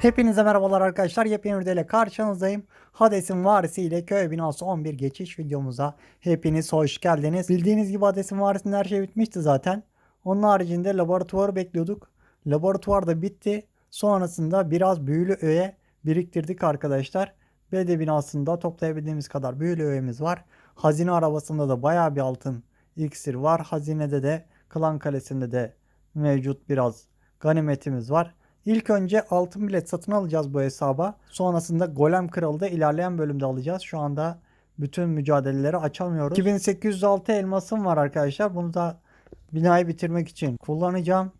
Hepinize merhabalar arkadaşlar. Yepyeni videoyla karşınızdayım. Hades'in varisi ile köy binası 11 geçiş videomuza hepiniz hoş geldiniz. Bildiğiniz gibi Hades'in varisinde her şey bitmişti zaten. Onun haricinde laboratuvarı bekliyorduk. Laboratuvar da bitti. Sonrasında biraz büyülü öğe biriktirdik arkadaşlar. BD binasında toplayabildiğimiz kadar büyülü öğemiz var. Hazine arabasında da bayağı bir altın iksir var. Hazinede de Klan Kalesi'nde de mevcut biraz ganimetimiz var. İlk önce altın bilet satın alacağız bu hesaba. Sonrasında Golem Kralı da ilerleyen bölümde alacağız. Şu anda bütün mücadeleleri açamıyoruz. 2806 elmasım var arkadaşlar. Bunu da binayı bitirmek için kullanacağım.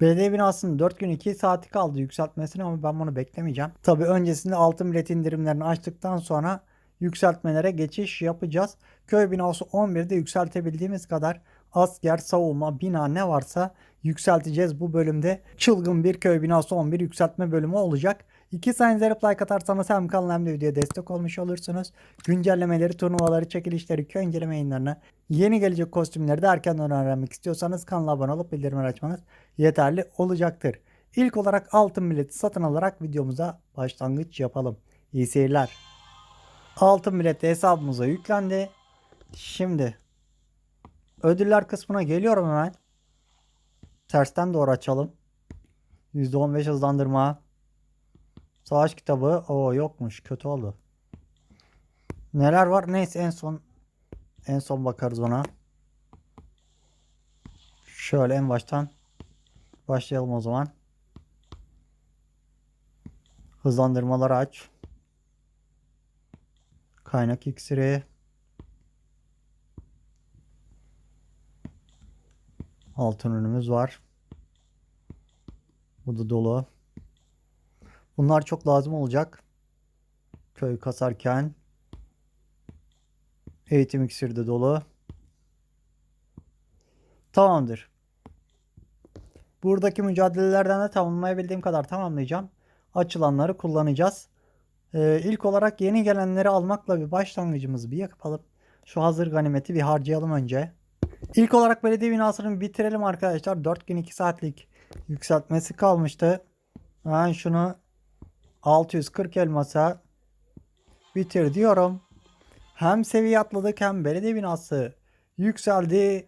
BD binasının 4 gün 2 saati kaldı yükseltmesine ama ben bunu beklemeyeceğim. Tabi öncesinde altın bilet indirimlerini açtıktan sonra yükseltmelere geçiş yapacağız. Köy binası 11'de yükseltebildiğimiz kadar asker, savunma, bina ne varsa yükselteceğiz bu bölümde. Çılgın bir köy binası 11 yükseltme bölümü olacak. İki sayın zerip like atarsanız hem kanala hem de videoya destek olmuş olursunuz. Güncellemeleri, turnuvaları, çekilişleri, köy inceleme yayınlarını, yeni gelecek kostümleri de erkenden öğrenmek istiyorsanız kanala abone olup bildirimleri açmanız yeterli olacaktır. İlk olarak altın bileti satın alarak videomuza başlangıç yapalım. İyi seyirler. Altın bileti hesabımıza yüklendi. Şimdi ödüller kısmına geliyorum hemen. Tersten doğru açalım. %15 hızlandırma. Savaş kitabı. o yokmuş. Kötü oldu. Neler var? Neyse en son en son bakarız ona. Şöyle en baştan başlayalım o zaman. Hızlandırmaları aç. Kaynak iksiri. Altın ürünümüz var. Bu da dolu. Bunlar çok lazım olacak. Köy kasarken. Eğitim iksiri de dolu. Tamamdır. Buradaki mücadelelerden de tamamlayabildiğim kadar tamamlayacağım. Açılanları kullanacağız. Ee, ilk olarak yeni gelenleri almakla bir başlangıcımızı bir yapalım. Şu hazır ganimeti bir harcayalım önce. İlk olarak belediye binasını bitirelim arkadaşlar. 4 gün 2 saatlik yükseltmesi kalmıştı. Ben şunu 640 elmasa bitir diyorum. Hem seviye atladık hem belediye binası yükseldi.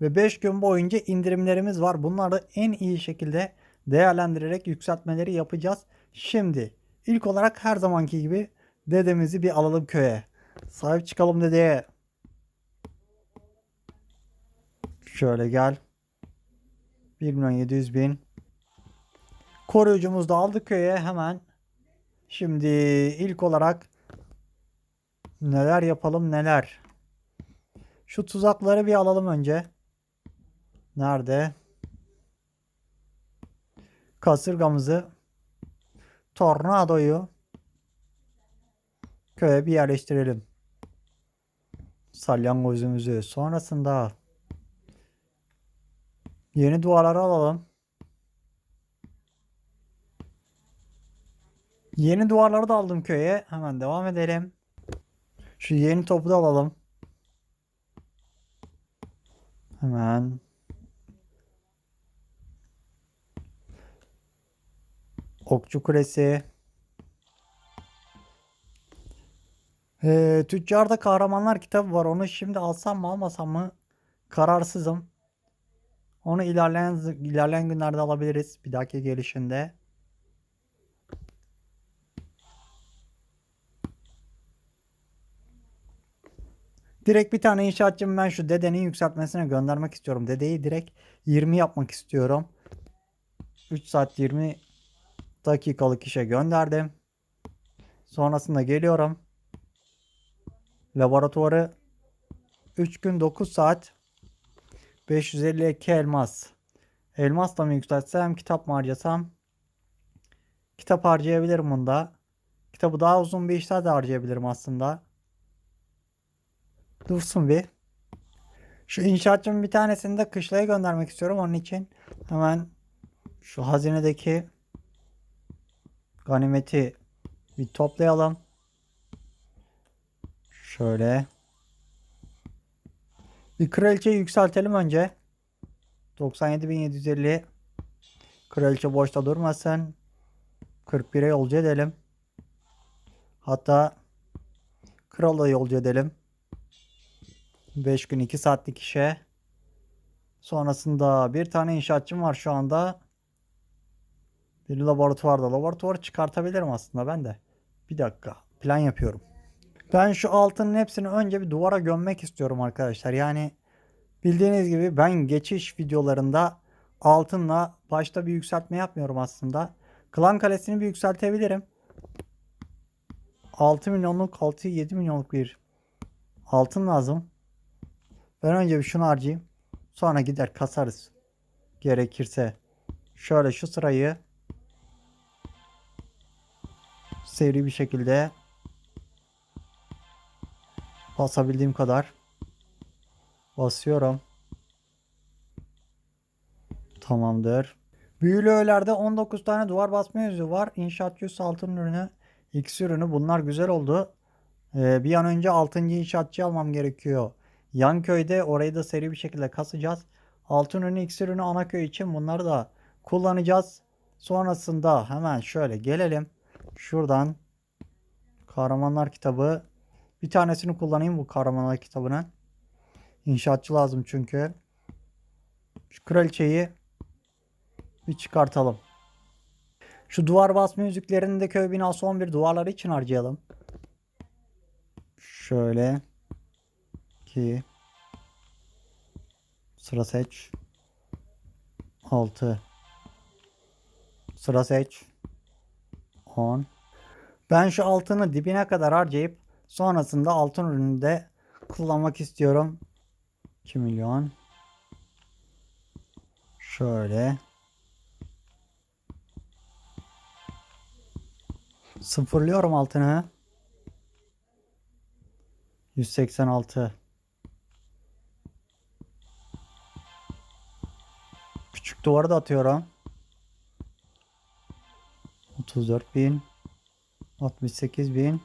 Ve 5 gün boyunca indirimlerimiz var. Bunları en iyi şekilde değerlendirerek yükseltmeleri yapacağız. Şimdi ilk olarak her zamanki gibi dedemizi bir alalım köye. Sahip çıkalım dedeye. Şöyle gel. 1 milyon 700 bin. Koruyucumuzu da aldık köye hemen. Şimdi ilk olarak neler yapalım neler. Şu tuzakları bir alalım önce. Nerede? Kasırgamızı Tornado'yu köye bir yerleştirelim. Salyangozumuzu sonrasında Yeni duvarları alalım. Yeni duvarları da aldım köye. Hemen devam edelim. Şu yeni topu da alalım. Hemen. Okçu Kulesi. Ee, Tüccarda Kahramanlar kitabı var. Onu şimdi alsam mı almasam mı? Kararsızım. Onu ilerleyen ilerleyen günlerde alabiliriz bir dahaki gelişinde. Direkt bir tane inşaatçım ben şu dedenin yükseltmesine göndermek istiyorum. Dedeyi direkt 20 yapmak istiyorum. 3 saat 20 dakikalık işe gönderdim. Sonrasında geliyorum. Laboratuvarı 3 gün 9 saat 552 elmas. Elmas da mı yükseltsem kitap mı harcasam? Kitap harcayabilirim bunda. Kitabı daha uzun bir işler de harcayabilirim aslında. Dursun bir. Şu inşaatçımın bir tanesini de kışlaya göndermek istiyorum. Onun için hemen şu hazinedeki ganimeti bir toplayalım. Şöyle. Bir kraliçeyi yükseltelim önce. 97.750. Kraliçe boşta durmasın. 41'e yolcu edelim. Hatta krala yolcu edelim. 5 gün 2 saatlik işe. Sonrasında bir tane inşaatçım var şu anda. Bir laboratuvarda. Laboratuvarı çıkartabilirim aslında ben de. Bir dakika. Plan yapıyorum. Ben şu altının hepsini önce bir duvara gömmek istiyorum arkadaşlar. Yani bildiğiniz gibi ben geçiş videolarında altınla başta bir yükseltme yapmıyorum aslında. Klan kalesini bir yükseltebilirim. 6 milyonluk 6-7 milyonluk bir altın lazım. Ben önce bir şunu harcayayım. Sonra gider kasarız. Gerekirse. Şöyle şu sırayı seri bir şekilde basabildiğim kadar basıyorum. Tamamdır. Büyülü öğelerde 19 tane duvar basma yüzüğü var. İnşaat yüz altın ürünü, X ürünü bunlar güzel oldu. Ee, bir an önce 6. inşaatçı almam gerekiyor. Yan köyde orayı da seri bir şekilde kasacağız. Altın ürünü, X ürünü ana köy için bunları da kullanacağız. Sonrasında hemen şöyle gelelim. Şuradan Kahramanlar kitabı. Bir tanesini kullanayım bu kahramanlar kitabının. İnşaatçı lazım çünkü. Şu kraliçeyi bir çıkartalım. Şu duvar basma yüzüklerini de köy binası 11 duvarları için harcayalım. Şöyle. ki Sıra seç. 6. Sıra seç. 10. Ben şu altını dibine kadar harcayıp sonrasında altın ürünü de kullanmak istiyorum. 2 milyon. Şöyle. Sıfırlıyorum altını. 186. Küçük duvarı da atıyorum. 34 bin. 68 bin.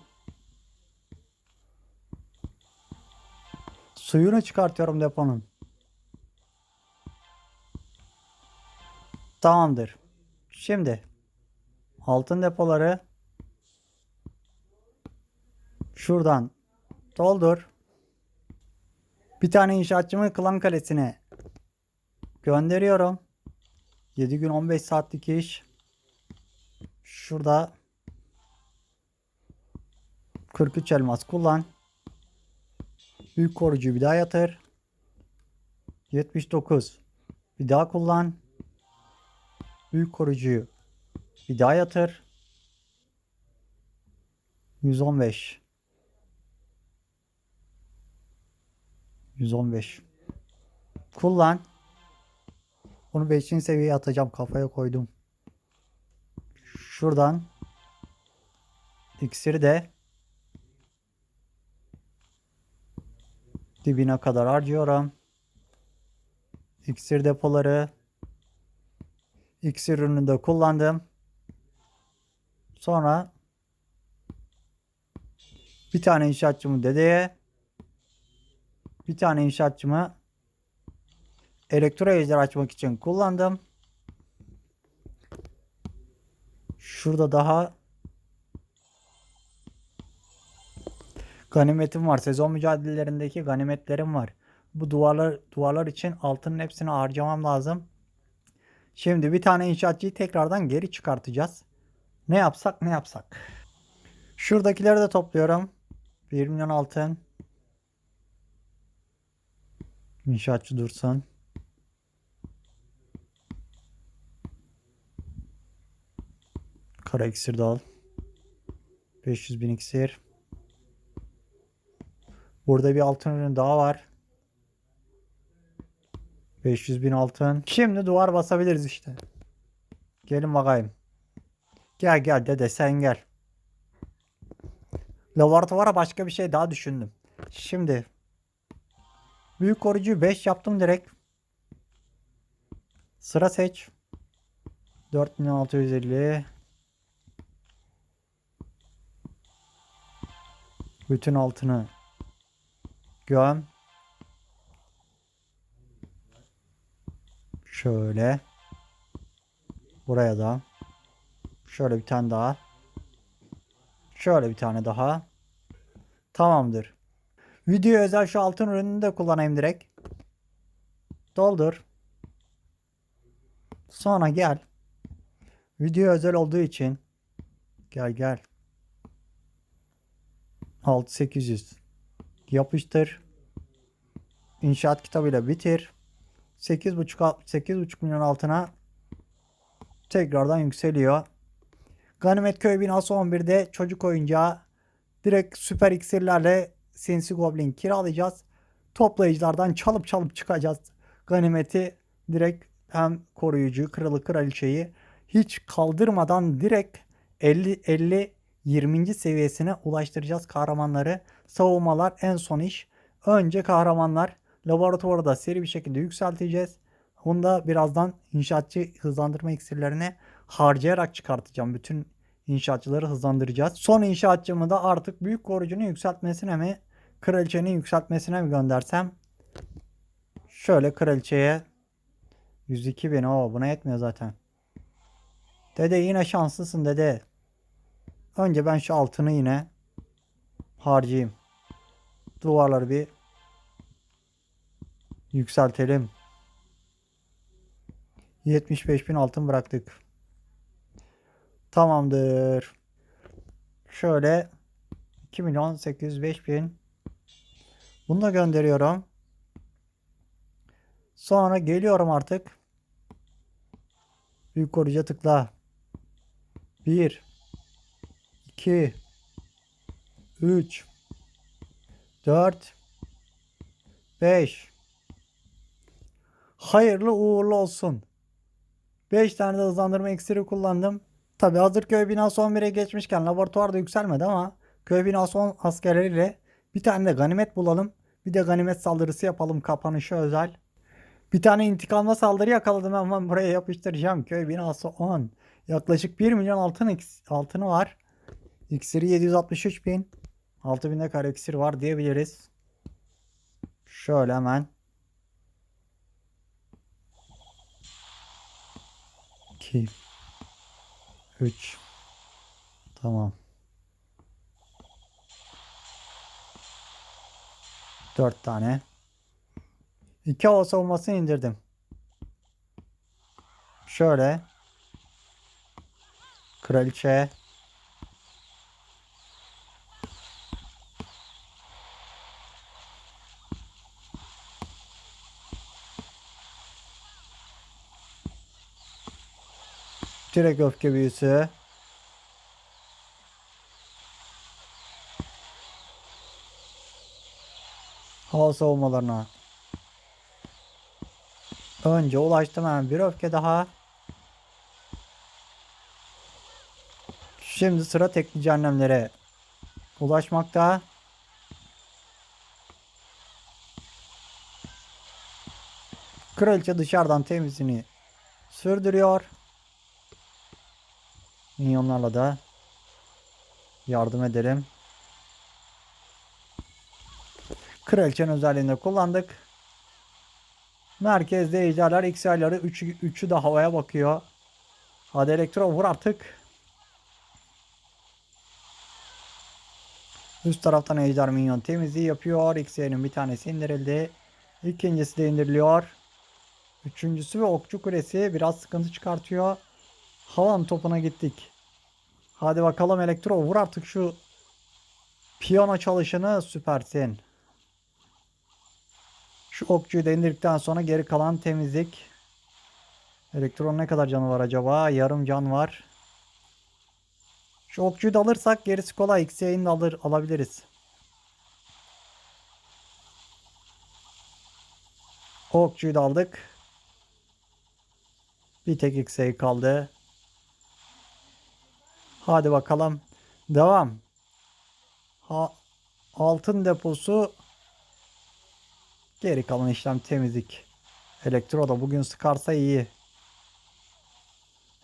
Suyunu çıkartıyorum deponun. Tamamdır. Şimdi altın depoları şuradan doldur. Bir tane inşaatçımı Klan Kalesi'ne gönderiyorum. 7 gün 15 saatlik iş. Şurada 43 elmas kullan. Büyük korucuyu bir daha yatır. 79. Bir daha kullan. Büyük korucuyu bir daha yatır. 115. 115. Kullan. Onu 5. seviyeye atacağım. Kafaya koydum. Şuradan iksiri de dibine kadar harcıyorum. İksir depoları iksir ürünü de kullandım. Sonra bir tane inşaatçımı dedeye bir tane inşaatçımı elektro ejder açmak için kullandım. Şurada daha ganimetim var. Sezon mücadelelerindeki ganimetlerim var. Bu duvarlar duvarlar için altının hepsini harcamam lazım. Şimdi bir tane inşaatçıyı tekrardan geri çıkartacağız. Ne yapsak ne yapsak. Şuradakileri de topluyorum. 1 milyon altın. İnşaatçı dursun. Kara iksir de al. 500 bin iksir. Burada bir altın ürünü daha var. 500 bin altın. Şimdi duvar basabiliriz işte. Gelin bakayım. Gel gel dede sen gel. Laboratuvara başka bir şey daha düşündüm. Şimdi büyük korucuyu 5 yaptım direkt. Sıra seç. 4650 Bütün altını göm. Şöyle. Buraya da. Şöyle bir tane daha. Şöyle bir tane daha. Tamamdır. Video özel şu altın ürününü de kullanayım direkt. Doldur. Sonra gel. Video özel olduğu için gel gel. 6800 yapıştır. İnşaat kitabıyla bitir. 8.5 al- 8.5 milyon altına tekrardan yükseliyor. Ganimet Köy binası 11'de çocuk oyuncağı direkt süper iksirlerle Sinsi Goblin kiralayacağız. Toplayıcılardan çalıp çalıp çıkacağız. Ganimeti direkt hem koruyucu kralı kraliçeyi hiç kaldırmadan direkt 50 50 20. seviyesine ulaştıracağız kahramanları. Savunmalar en son iş. Önce kahramanlar laboratuvarda da seri bir şekilde yükselteceğiz. Onu da birazdan inşaatçı hızlandırma iksirlerini harcayarak çıkartacağım. Bütün inşaatçıları hızlandıracağız. Son inşaatçımı da artık büyük korucunun yükseltmesine mi kraliçenin yükseltmesine mi göndersem şöyle kraliçeye 102 bin o buna yetmiyor zaten. Dede yine şanslısın dede. Önce ben şu altını yine harcayayım. Duvarları bir yükseltelim. 75 bin altın bıraktık. Tamamdır. Şöyle 2 milyon 805 bin. Bunu da gönderiyorum. Sonra geliyorum artık. Büyük koruca tıkla. 1 2 3 4 5 Hayırlı uğurlu olsun. 5 tane de hızlandırma iksiri kullandım. Tabi hazır köy binası 11'e geçmişken laboratuvarda yükselmedi ama köy binası 10 askerleriyle bir tane de ganimet bulalım. Bir de ganimet saldırısı yapalım kapanışı özel. Bir tane intikamla saldırı yakaladım hemen buraya yapıştıracağım. Köy binası 10. Yaklaşık 1 milyon altın altını var. İksiri 763 bin. 6000'de kare iksir var diyebiliriz. Şöyle hemen. 2 3 Tamam. 4 tane. 2 hava savunmasını indirdim. Şöyle. Kraliçe. Direkt öfke büyüsü. Hava savunmalarına. Önce ulaştım hemen bir öfke daha. Şimdi sıra tekli cehennemlere ulaşmakta. Kraliçe dışarıdan temizliğini sürdürüyor. Minyonlarla da yardım edelim. Kraliçenin özelliğini de kullandık. Merkezde ejderler X ayarları 3'ü 3'ü de havaya bakıyor. Hadi elektro vur artık. Üst taraftan ejder minyon temizliği yapıyor. X'nin bir tanesi indirildi. İkincisi de indiriliyor. Üçüncüsü ve okçu kulesi biraz sıkıntı çıkartıyor. Havan topuna gittik. Hadi bakalım elektro vur artık şu piyano çalışını süpersin. Şu okçuyu indirdikten sonra geri kalan temizlik. Elektron ne kadar canı var acaba? Yarım can var. Şu okçuyu da alırsak gerisi kolay. De alır, alabiliriz. Okçuyu da aldık. Bir tek X'e kaldı. Hadi bakalım. Devam. Ha, altın deposu Geri kalan işlem temizlik. Elektro da bugün sıkarsa iyi.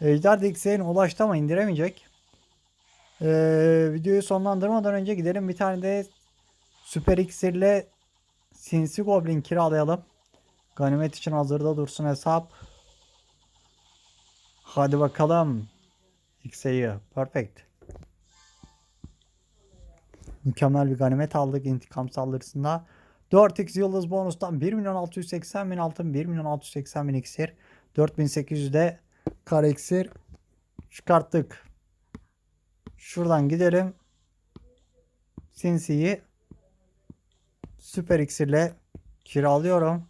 Ejder Dixie'nin ulaştı ama indiremeyecek. Ee, videoyu sonlandırmadan önce gidelim bir tane de Süper İksir'le Sinsi Goblin kiralayalım. Ganimet için hazırda dursun hesap. Hadi bakalım. Sayı. Perfect. Mükemmel bir ganimet aldık intikam saldırısında. 4x yıldız bonustan 1 milyon 680 bin altın 1 milyon 680 bin iksir 4800 de kar iksir çıkarttık. Şuradan gidelim. Sinsi'yi süper iksirle kiralıyorum.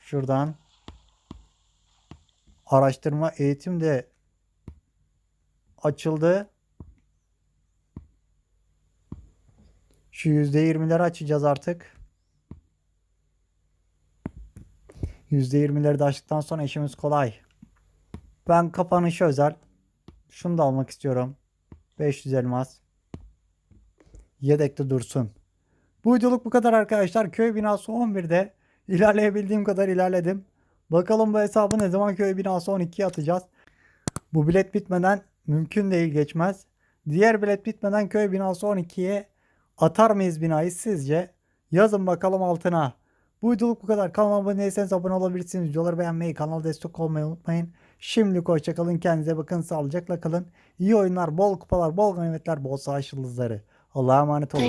Şuradan araştırma eğitim de açıldı. Şu %20'leri açacağız artık. %20'leri de açtıktan sonra işimiz kolay. Ben kapanışı özel. Şunu da almak istiyorum. 500 elmas. Yedekte dursun. Bu videoluk bu kadar arkadaşlar. Köy binası 11'de ilerleyebildiğim kadar ilerledim. Bakalım bu hesabı ne zaman köy binası 12'ye atacağız. Bu bilet bitmeden mümkün değil geçmez. Diğer bilet bitmeden köy binası 12'ye atar mıyız binayı sizce? Yazın bakalım altına. Bu videoluk bu kadar. Kanalıma abone değilseniz abone olabilirsiniz. Videoları beğenmeyi, kanala destek olmayı unutmayın. Şimdilik hoşçakalın. Kendinize bakın. Sağlıcakla kalın. İyi oyunlar, bol kupalar, bol ganimetler, bol savaş yıldızları. Allah'a emanet olun.